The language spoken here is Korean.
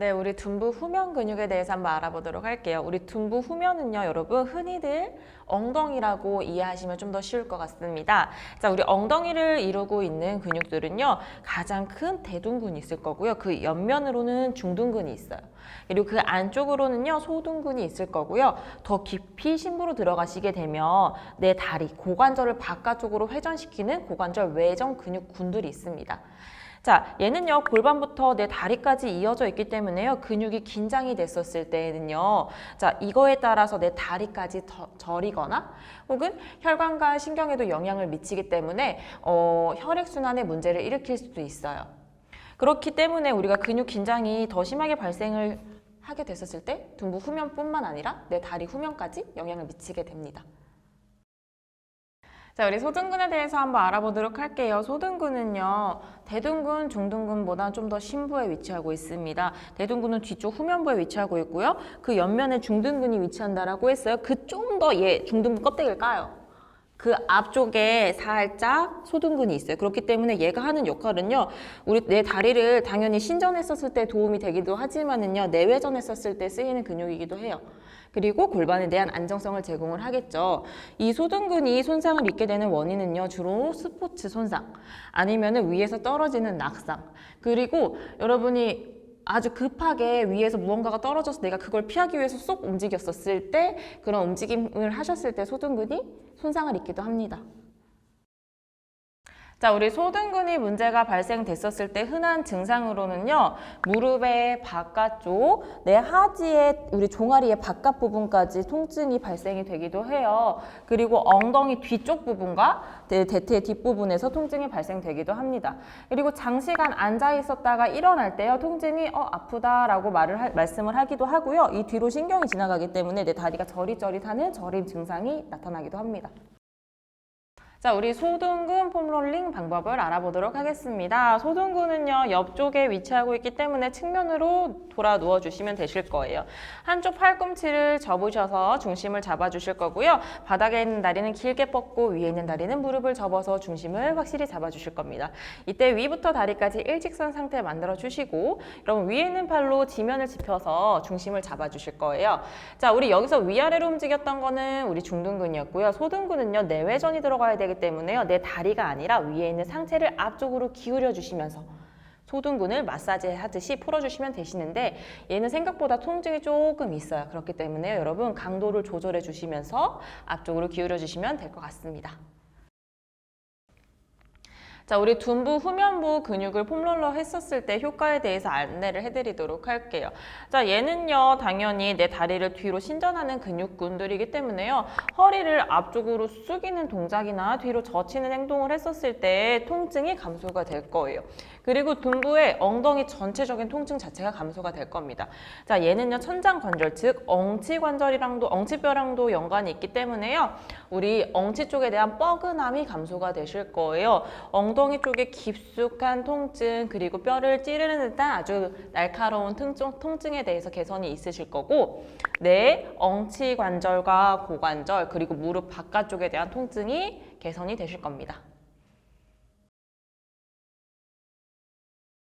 네, 우리 둔부 후면 근육에 대해서 한번 알아보도록 할게요. 우리 둔부 후면은요, 여러분 흔히들 엉덩이라고 이해하시면 좀 더 쉬울 것 같습니다. 자, 우리 엉덩이를 이루고 있는 근육들은요, 가장 큰 대둔근이 있을 거고요. 그 옆면으로는 중둔근이 있어요. 그리고 그 안쪽으로는요, 소둔근이 있을 거고요. 더 깊이 심부로 들어가시게 되면 내 다리, 고관절을 바깥쪽으로 회전시키는 고관절 외전 근육 군들이 있습니다. 자, 얘는요, 골반부터 내 다리까지 이어져 있기 때문에요, 근육이 긴장이 됐었을 때에는요, 자, 이거에 따라서 내 다리까지 더, 저리거나, 혹은 혈관과 신경에도 영향을 미치기 때문에, 어, 혈액순환에 문제를 일으킬 수도 있어요. 그렇기 때문에 우리가 근육 긴장이 더 심하게 발생을 하게 됐었을 때, 둔부 후면뿐만 아니라 내 다리 후면까지 영향을 미치게 됩니다. 자, 우리 소둔근에 대해서 한번 알아보도록 할게요. 소둔근은요, 대둔근, 중둔근보다 좀 더 심부에 위치하고 있습니다. 대둔근은 뒤쪽 후면부에 위치하고 있고요. 그 옆면에 중둔근이 위치한다라고 했어요. 그 좀더얘 중둔근 껍데기를 까요. 그 앞쪽에 살짝 소둔근이 있어요. 그렇기 때문에 얘가 하는 역할은요, 우리 내 다리를 당연히 신전했었을 때 도움이 되기도 하지만은요, 내외전했었을 때 쓰이는 근육이기도 해요. 그리고 골반에 대한 안정성을 제공을 하겠죠. 이 소둔근이 손상을 입게 되는 원인은요, 주로 스포츠 손상, 아니면은 위에서 떨어지는 낙상, 그리고 여러분이 아주 급하게 위에서 무언가가 떨어져서 내가 그걸 피하기 위해서 쏙 움직였었을 때 그런 움직임을 하셨을 때 소둔근이 손상을 입기도 합니다. 자, 우리 소둔근이 문제가 발생됐었을 때 흔한 증상으로는요, 무릎의 바깥쪽, 내 하지의 우리 종아리의 바깥 부분까지 통증이 발생이 되기도 해요. 그리고 엉덩이 뒤쪽 부분과 대- 대퇴 뒷부분에서 통증이 발생되기도 합니다. 그리고 장시간 앉아 있었다가 일어날 때요, 통증이 어, 아프다라고 말을 하- 말씀을 하기도 하고요. 이 뒤로 신경이 지나가기 때문에 내 다리가 저릿저릿하는 저림 증상이 나타나기도 합니다. 자, 우리 소둔근 폼롤링 방법을 알아보도록 하겠습니다. 소둔근은요, 옆쪽에 위치하고 있기 때문에 측면으로 돌아 누워주시면 되실 거예요. 한쪽 팔꿈치를 접으셔서 중심을 잡아주실 거고요. 바닥에 있는 다리는 길게 뻗고 위에 있는 다리는 무릎을 접어서 중심을 확실히 잡아주실 겁니다. 이때 위부터 다리까지 일직선 상태 만들어 주시고, 여러분 위에 있는 팔로 지면을 짚어서 중심을 잡아주실 거예요. 자, 우리 여기서 위아래로 움직였던 거는 우리 중둔근이었고요. 소둔근은요, 내외전이 들어가야 되기 때문에요. 내 다리가 아니라 위에 있는 상체를 앞쪽으로 기울여 주시면서 소둔근을 마사지 하듯이 풀어주시면 되시는데 얘는 생각보다 통증이 조금 있어요. 그렇기 때문에 여러분 강도를 조절해 주시면서 앞쪽으로 기울여 주시면 될 것 같습니다. 자, 우리 둔부 후면부 근육을 폼롤러 했었을 때 효과에 대해서 안내를 해드리도록 할게요. 자, 얘는요, 당연히 내 다리를 뒤로 신전하는 근육군들이기 때문에요. 허리를 앞쪽으로 숙이는 동작이나 뒤로 젖히는 행동을 했었을 때 통증이 감소가 될 거예요. 그리고 둔부의 엉덩이 전체적인 통증 자체가 감소가 될 겁니다. 자, 얘는요, 천장 관절, 즉 엉치 관절이랑도 엉치뼈랑도 연관이 있기 때문에요. 우리 엉치 쪽에 대한 뻐근함이 감소가 되실 거예요. 엉덩이 쪽에 깊숙한 통증 그리고 뼈를 찌르는 듯한 아주 날카로운 통증, 통증에 대해서 개선이 있으실 거고 내 엉치 관절과 고관절 그리고 무릎 바깥쪽에 대한 통증이 개선이 되실 겁니다.